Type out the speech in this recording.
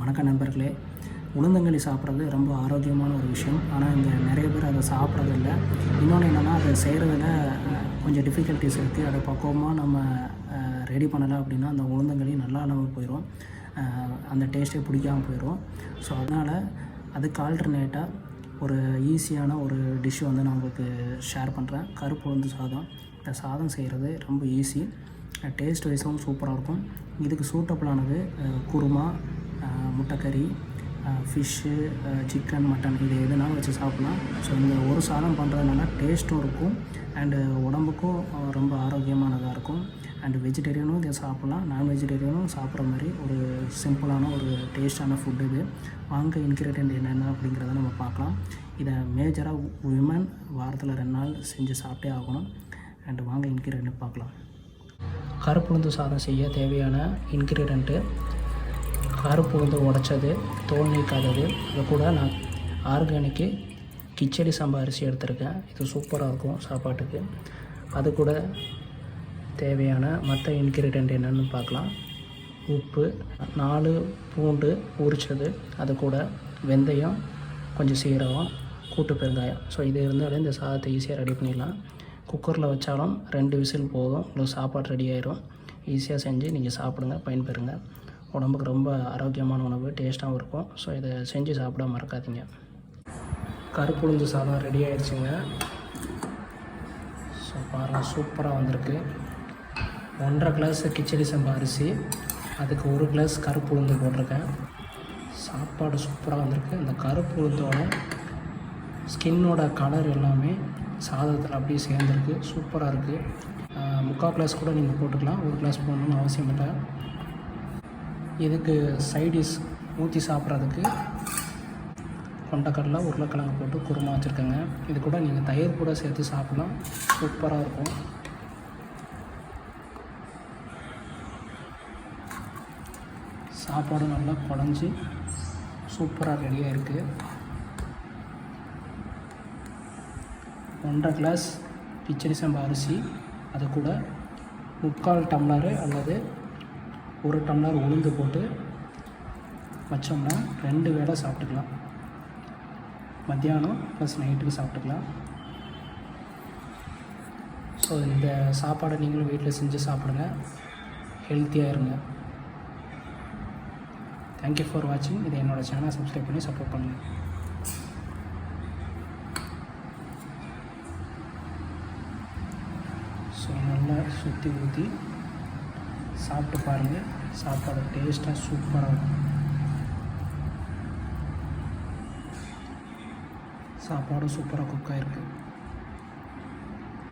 வணக்கம் நண்பர்களே உளுந்தங்களி சாப்பிட்றது ரொம்ப ஆரோக்கியமான ஒரு விஷயம். ஆனால் இங்கே நிறைய பேர் அதை சாப்பிட்றதில்ல. இன்னொன்று என்னென்னா அதை செய்கிறதுல கொஞ்சம் டிஃபிகல்ட்டிஸ் இருக்குது அதை பக்குவமாக நம்ம ரெடி பண்ணலை அப்படின்னா அந்த உளுந்தங்களி நல்லா இல்லாமல் போயிடும். அந்த டேஸ்ட்டே பிடிக்காமல் போயிடும். ஸோ அதனால் அதுக்கு ஆல்டர்னேட்டாக ஒரு ஈஸியான ஒரு டிஷ் வந்து நான் உங்களுக்கு ஷேர் பண்ணுறேன் கருப்பு உளுந்து சாதம். இந்த சாதம் செய்கிறது ரொம்ப ஈஸி டேஸ்ட் வைஸும் சூப்பராக இருக்கும். இதுக்கு சூட்டபிளானது குருமா முட்டைக்கறி ஃபிஷ்ஷு சிக்கன் மட்டன் இது எதுனாலும் வச்சு சாப்பிட்லாம். ஸோ இந்த ஒரு சாதம் பண்ணுறதுனால டேஸ்ட்டும் இருக்கும் அண்டு உடம்புக்கும் ரொம்ப ஆரோக்கியமானதாக இருக்கும். அண்டு வெஜிடேரியனும் இதை சாப்பிட்லாம். நான் வெஜிடேரியனும் சாப்பிட்ற மாதிரி ஒரு சிம்பிளான ஒரு டேஸ்டான ஃபுட்டு இது. வாங்க இன்க்ரீடியன்ட் என்னென்ன அப்படிங்கிறத நம்ம பார்க்கலாம். இதை மேஜராக விமன் வாரத்தில் ரெண்டு நாள் செஞ்சு சாப்பிட்டே ஆகணும். அண்டு வாங்க இன்க்ரீடியன்ட் பார்க்கலாம். கருப்புளுந்து சாதம் செய்ய தேவையான இன்க்ரீடியண்ட்டு கருப்புளுந்து உடைச்சது தோல் நீக்காதது. அது கூட நான் ஆர்கானிக்கு கிச்சடி சாம்பார் அரிசி எடுத்திருக்கேன். இது சூப்பராக இருக்கும் சாப்பாட்டுக்கு. அது கூட தேவையான மற்ற இன்க்ரீடியண்ட் என்னென்னு பார்க்கலாம். உப்பு நாலு பூண்டு உரிச்சது. அது கூட வெந்தயம் கொஞ்சம் சீரகம் கூட்டு பெருங்காயம். ஸோ இது இருந்தாலே இந்த சாதத்தை ஈஸியாக ரெடி பண்ணிடலாம். குக்கரில் வச்சாலும் ரெண்டு விசில் போதும். உங்களுக்கு சாப்பாடு ரெடி ஆயிரும். ஈஸியாக செஞ்சு நீங்கள் சாப்பிடுங்க பயன்பெறுங்க. உடம்புக்கு ரொம்ப ஆரோக்கியமான உணவு டேஸ்ட்டாகவும் இருக்கும். ஸோ இதை செஞ்சு சாப்பிட மறக்காதீங்க. கருப்புளுந்து சாதம் ரெடி ஆயிடுச்சுங்க. ஸோ பாருங்கள் சூப்பராக வந்திருக்கு. ஒன்றரை கிளாஸ் கிச்சடி சம்பா அரிசி. அதுக்கு ஒரு கிளாஸ் கருப்பு உளுந்து போட்டிருக்கேன். சாப்பாடு சூப்பராக வந்திருக்கு. இந்த கருப்பு உளுந்தோட ஸ்கின்னோட கலர் எல்லாமே சாதத்தில் அப்படியே சேர்ந்துருக்கு. சூப்பராக இருக்குது முக்கால் கிளாஸ் கூட நீங்கள் போட்டுக்கலாம். ஒரு கிளாஸ் போடணும்னு அவசியம் இல்லை. இதுக்கு சைடிஷ் ஊற்றி சாப்பிட்றதுக்கு கொண்டக்கடலை உருளைக்கிழங்கு போட்டு குருமா வச்சுருக்கேங்க. இது கூட நீங்கள் தயிர் கூட சேர்த்து சாப்பிடலாம். சூப்பராக இருக்கும். சாப்பாடு நல்லா குழஞ்சி சூப்பராக ரெடியாக இருக்குது ஒன்றரை கிளாஸ் கிச்சடி சம்பா அரிசி. அது கூட முக்கால் டம்ளரு அல்லது ஒரு டம்ளர் உளுந்து போட்டு வச்சோம்னா ரெண்டு வேளை சாப்பிட்டுக்கலாம். மத்தியானம் ப்ளஸ் நைட்டுக்கு சாப்பிட்டுக்கலாம். ஸோ இந்த சாப்பாடை நீங்களும் வீட்டில் செஞ்சு சாப்பிடுங்க. ஹெல்த்தியாக இருங்க. தேங்க்யூ ஃபார் வாட்சிங் இதை என்னோடய சேனலை சப்ஸ்கிரைப் பண்ணி சப்போர்ட் பண்ணுங்கள் ஸோ நல்லா சுற்றி ஊற்றி சாப்பிட்டு பாருங்கள் சாப்பாடு டேஸ்ட்டாக சூப்பராக இருக்கும். சாப்பாடும் சூப்பராக குக் ஆகிருக்கு